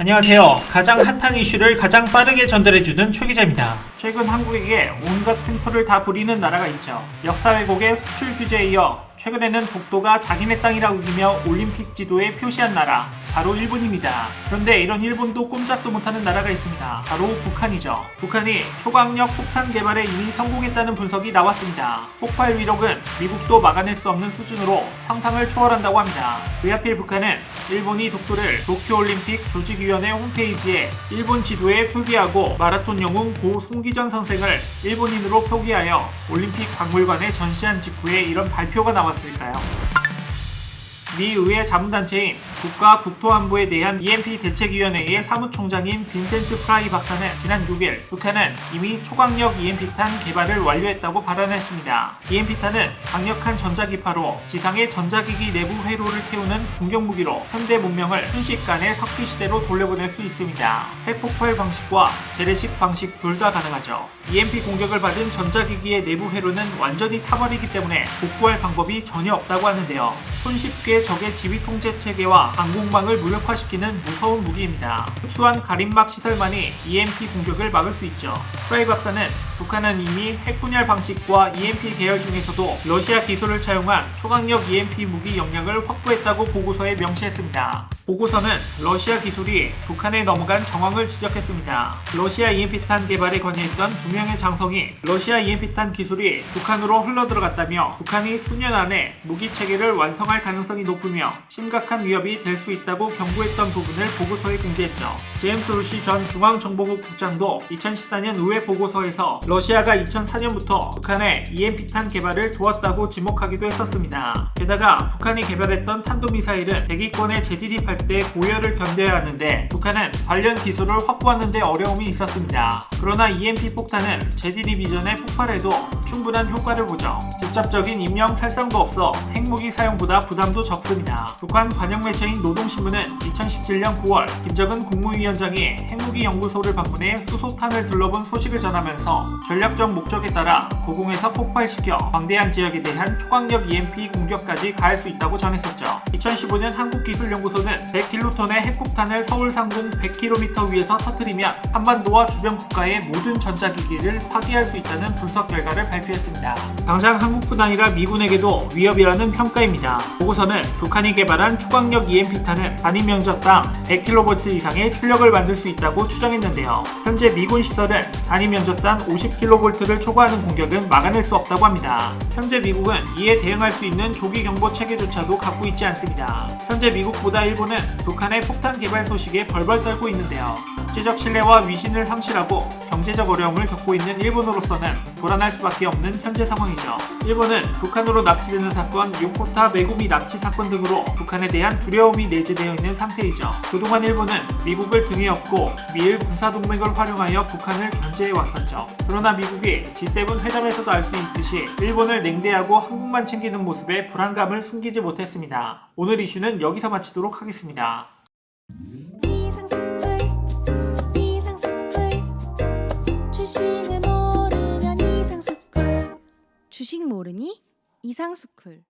안녕하세요. 가장 핫한 이슈를 가장 빠르게 전달해주는 최 기자입니다. 최근 한국에게 온갖 횡포를 다 부리는 나라가 있죠. 역사 왜곡의 수출 규제에 이어 최근에는 독도가 자기네 땅이라고 우기며 올림픽 지도에 표시한 나라 바로 일본입니다. 그런데 이런 일본도 꼼짝도 못하는 나라가 있습니다. 바로 북한이죠. 북한이 초강력 폭탄 개발에 이미 성공했다는 분석이 나왔습니다. 폭발 위력은 미국도 막아낼 수 없는 수준으로 상상을 초월한다고 합니다. 왜 하필 북한은 일본이 독도를 도쿄올림픽 조직위원회 홈페이지에 일본 지도에 표기하고 마라톤 영웅 고 송기전 선생을 일본인으로 표기하여 올림픽 박물관에 전시한 직후에 이런 발표가 나왔 을까요? 미 의회 자문단체인 국가국토안보에 대한 EMP 대책위원회의 사무총장인 빈센트 프라이 박사는 지난 6일 북한은 이미 초강력 EMP탄 개발을 완료했다고 발언했습니다. EMP탄은 강력한 전자기파로 지상의 전자기기 내부 회로를 태우는 공격무기로 현대 문명을 순식간에 석기 시대로 돌려보낼 수 있습니다. 핵폭발 방식과 재래식 방식 둘 다 가능하죠. EMP 공격을 받은 전자기기의 내부 회로는 완전히 타버리기 때문에 복구할 방법이 전혀 없다고 하는데요. 손쉽게 적의 지휘 통제 체계와 항공망을 무력화시키는 무서운 무기입니다. 특수한 가림막 시설만이 EMP 공격을 막을 수 있죠. 프라이 박사는 북한은 이미 핵 분열 방식과 EMP 계열 중에서도 러시아 기술을 차용한 초강력 EMP 무기 역량을 확보했다고 보고서에 명시했습니다. 보고서는 러시아 기술이 북한에 넘어간 정황을 지적했습니다. 러시아 EMP탄 개발에 건의했던 두 명의 장성이 러시아 EMP탄 기술이 북한으로 흘러들어갔다며 북한이 수년 안에 무기 체계를 완성할 가능성이 높으며 심각한 위협이 될 수 있다고 경고했던 부분을 보고서에 공개했죠. 제임스 루시 전 중앙정보국 국장도 2014년 의회 보고서에서 러시아가 2004년부터 북한의 EMP탄 개발을 도왔다고 지목하기도 했었습니다. 게다가 북한이 개발했던 탄도미사일은 대기권에 재진입할 때 고열을 견뎌야 하는데 북한은 관련 기술을 확보하는 데 어려움이 있었습니다. 그러나 EMP 폭탄은 재진입 이전에 폭발해도 충분한 효과를 보죠. 직접적인 인명 살상도 없어 핵무기 사용보다 부담도 적습니다. 북한 관영 매체인 노동신문은 2017년 9월 김정은 국무위원장이 핵무기 연구소를 방문해 수소탄을 둘러본 소식을 전하면서 전략적 목적에 따라 고공에서 폭발시켜 광대한 지역에 대한 초강력 EMP 공격까지 가할 수 있다고 전했었죠. 2015년 한국기술연구소는 100킬로톤의 핵폭탄을 서울 상공 100km 위에서 터뜨리면 한반도와 주변 국가의 모든 전자기기를 파괴할 수 있다는 분석 결과를 발표했습니다. 당장 한국뿐 아니라 미군에게도 위협이라는 평가입니다. 보고서는 북한이 개발한 초강력 EMP탄은 단위 면적당 100kV 이상의 출력을 만들 수 있다고 추정했는데요. 현재 미군 시설은 단위 면적당 50kV를 초과하는 공격은 막아낼 수 없다고 합니다. 현재 미국은 이에 대응할 수 있는 조기 경보 체계조차도 갖고 있지 않습니다. 현재 미국보다 일본은 북한의 폭탄 개발 소식에 벌벌 떨고 있는데요. 국제적 신뢰와 위신을 상실하고 경제적 어려움을 겪고 있는 일본으로서는 불안할 수밖에 없는 현재 상황이죠. 일본은 북한으로 납치되는 사건, 요코타 메구미 납치 사건 등으로 북한에 대한 두려움이 내재되어 있는 상태이죠. 그동안 일본은 미국을 등에 업고 미일 군사동맹을 활용하여 북한을 견제해 왔었죠. 그러나 미국이 G7 회담에서도 알 수 있듯이 일본을 냉대하고 한국만 챙기는 모습에 불안감을 숨기지 못했습니다. 오늘 이슈는 여기서 마치도록 하겠습니다. 이상스풀 주식 모르니 이상스쿨